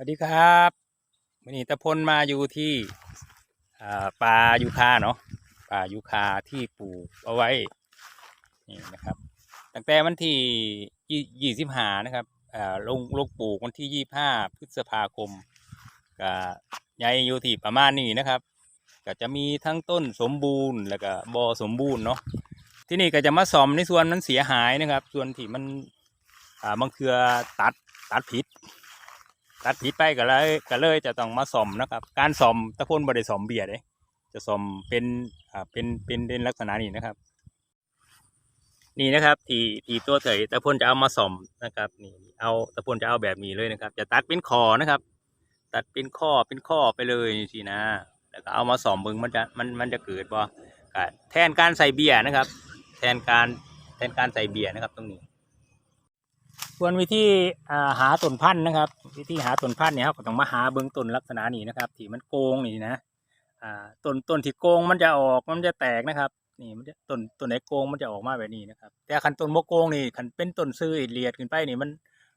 วัสดีครับวันนี้ตะพลมาอยู่ที่ป่ายูคาเนาะป่ายูคาที่ปลูกเอาไว้นี่นะครับ ตั้งแต่วันที่ยี่สิบห้านะครับลงลงปลูกวันที่ยี่ห้าพฤษภาคมก็ใหญ่อยู่ที่ประมาณนี้นะครับ ก็จะมีทั้งต้นสมบูรณ์แล้วก็บอสมบูรณ์เนาะที่นี่ก็จะมาซ่อมในส่วนมันเสียหายนะครับ ส่วนที่มันบางเครือตัดตัดผิด ตัดผิดไปก็เลยก็เลยจะต้องมาซ่อมนะครับ การซ่อมตะพ่นบริซ่อมเบียร์เลยจะซ่อมเป็นอ่าเป็นเป็นเป็นลักษณะนี้นะครับ นี่นะครับ ที่ที่ตัวเถยตะพ่นจะเอามาซ่อมนะครับนี่เอาตะพ่นจะเอาแบบนี้เลยนะครับ จะตัดเป็นคอนะครับ ตัดเป็นข้อเป็นข้อไปเลยสินะ แล้วก็เอามาซ่อมมึงมันจะมันมันจะเกิดบ่แทนการใส่เบียร์นะครับ แทนการแทนการใส่เบียร์นะครับ ตรงนี้ ส่วนวิธีหาต้นพันธุ์นะครับ วิธีหาต้นพันธุ์เนี่ยเราก็ต้องมาหาเบื้องต้นลักษณะนี้นะครับที่มันโกงนี่นะต้นต้นที่โกงมันจะออกมันจะแตกนะครับนี่มันจะต้นต้นไหนโกงมันจะออกมาแบบนี้นะครับ แต่คันต้นโมโกงนี่คันเป็นต้นซื้อเลียดขึ้นไปนี่มัน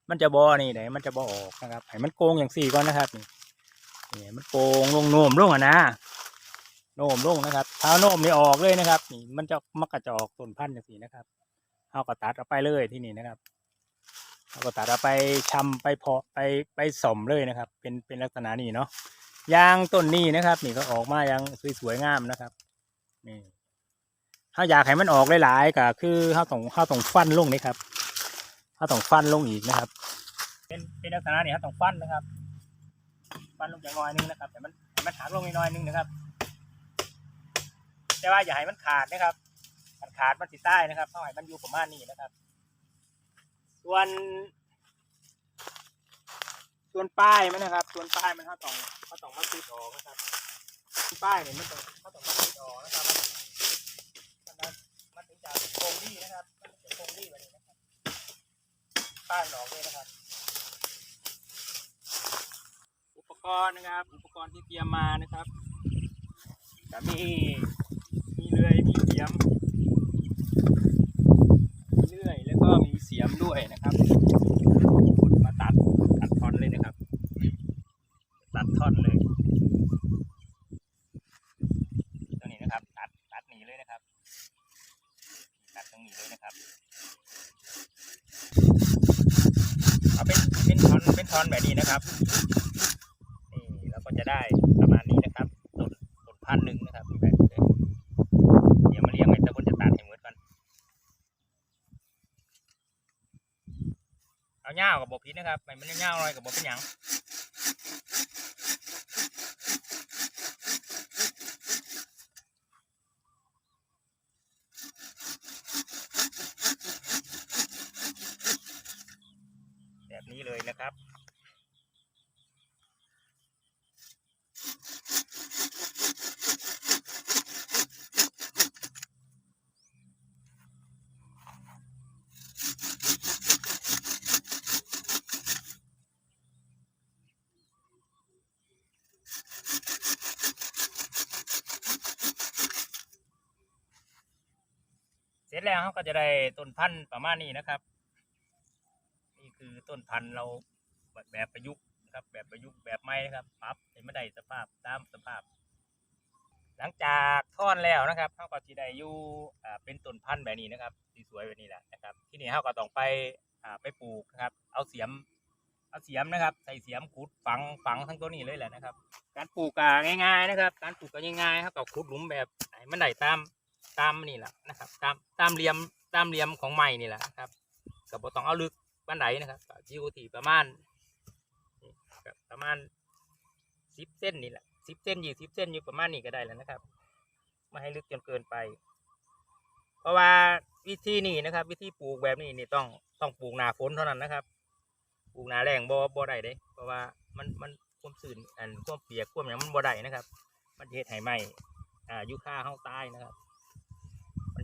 มันจะบอนี่ไหนมันจะบอออกนะครับให้มันโกงอย่างสี่ก่อนนะครับนี่นี่มันโกงลงโน้มลงอะนะโน้มลงนะครับเท้าโน้มนี่ออกเลยนะครับ นี่มันจะมักกระจอกต้นพันธุ์อย่างสี่นะครับเอาก็ตัดออกไปเลยที่นี่นะครับ เราก็ตัดเอาไปชำไปเพาะไปไปสมเลยนะครับ เป็นเป็นลักษณะนี้เนาะยางต้นนี้นะครับ นี่ก็ออกมายังสวยๆงามนะครับนี่ถ้าอยากให้มันออกหลายๆก็คือข้าต้องข้าต้องฟันลงนี่ครับข้าต้องฟันลงอีกนะครับ เป็นเป็นลักษณะนี้ข้าต้องฟันนะครับฟันลงอย่างน้อยนึงนะครับ แต่มันมันหักลงอีกหน้อยนึงนะครับ แต่ว่าอย่าให้มันขาดนะครับมันขาดมันติดใต้นะครับเท่าไหร่มันอยู่ประมาณนี้นะครับ ส่วนส่วนป้ายมันนะครับ ส่วนป้ายมันเขาต้องเขาต้องมาติดออกนะครับป้ายเนี่ยมันต้องเขาต้องมาติดออกนะครับมันถึงจะคงดีนะครับมันจะคงดีแบบนี้นะครับป้ายมันออกเลยนะครับ อุปกรณ์นะครับ อุปกรณ์ที่เตรียมมานะครับจะมีมีเลื่อยมีเสียม เลื่อยแล้วก็มีเสียม ด้วยนะครับขุดมาตัดตัดท่อนเลยนะครับ ตัดท่อนเลยตรงนี้นะครับ ตัดตัดหนีเลยนะครับ ตัดตรงนี้เลยนะครับเอาเป็นเป็นท่อนเป็นท่อนแบบนี้นะครับนี่เราก็จะได้ประมาณนี้นะครับต้นต้นพันหนึ่งนะครับแบบนี้เลยเดี๋ยวมาเรียงไว้แต่คนจะตัดให้เหมือนกัน เอาเงากับบ่พิษนะครับไม่มันเงาวอะไรกับบเป็นหยังแบบนี้เลยนะครับ เสร็ จแล้วเขาก็จะได้ต้นพันธุ์ประมาณนี้นะครับ นี่คือต้นพันธุ์เราแบบแบบประยุกต์นะครับ แบบประยุกต์แบบใหม่นะครับปรับให้มันได้สภาพตามสภาพ หลังจากทอนแล้วนะครับเขาก็จะได้อยู่อ่าเป็นต้นพันธุ์แบบนี้นะครับสวยแบบนี้แหละนะครับ ที่นี่เขาก็ต้องไปอ่าไปปลูกนะครับ เอาเสียมเอาเสียมนะครับ ใส่เสียมขุดฝังฝังทั้งตัวนี้เลยแหละนะครับ การปลูกก็ง่าย ๆ นะครับ การปลูกก็ง่ายๆครับก็ขุดหลุมแบบให้มันได้ตาม ตามนี่แหละนะครับ ตามตามเหลี่ยมตามเหลี่ยมของไม้นี่แหละครับก็บ่ต้องเอาลึกบ้านไหนนะครับยู่ที่ประมาณประมาณสิบเส้นนี่แหละสิบเส้นอยี่สิบเส้นอยู่ประมาณนี้ก็ได้แล้วนะครับไม่ให้ลึกจนเกินไป เพราะว่าวิธีนี้นะครับ วิธีปลูกแบบนี้นี่ต้องต้องปลูกหนาฝนเท่านั้นนะครับปลูกหนาแรงบ่บ่ได้เด้เพราะว่ามันมันความชื้นอันความเปียกความอย่างมันบ่ได้นะครับ มันเฮ็ดให้ไหมอ่ายุค่าเฮาตายนะครับ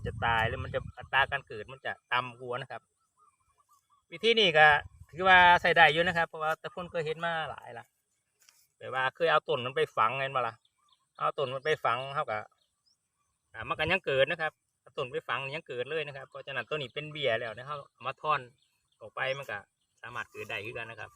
จะตายแล้วมันจะอัตราการเกิดมันจะต่ำกว่านะครับ วิธีนี้ก็ถือว่าใส่ได้อยู่นะครับ เพราะว่าตะพุ่นเคยเห็นมาหลายละแต่ว่าเคยเอาต้นมันไปฝังเงินมาละเอาต้นมันไปฝังเท่ากับอ่ามันกันยังเกิดนะครับต้นไปฝังยังเกิดเลยนะครับเพราะฉะนั้นต้นนี้เป็นเบี้ยแล้วนะครับเอามาท่อนออกไปมันก็สามารถเกิดได้ขึ้นกันนะครับ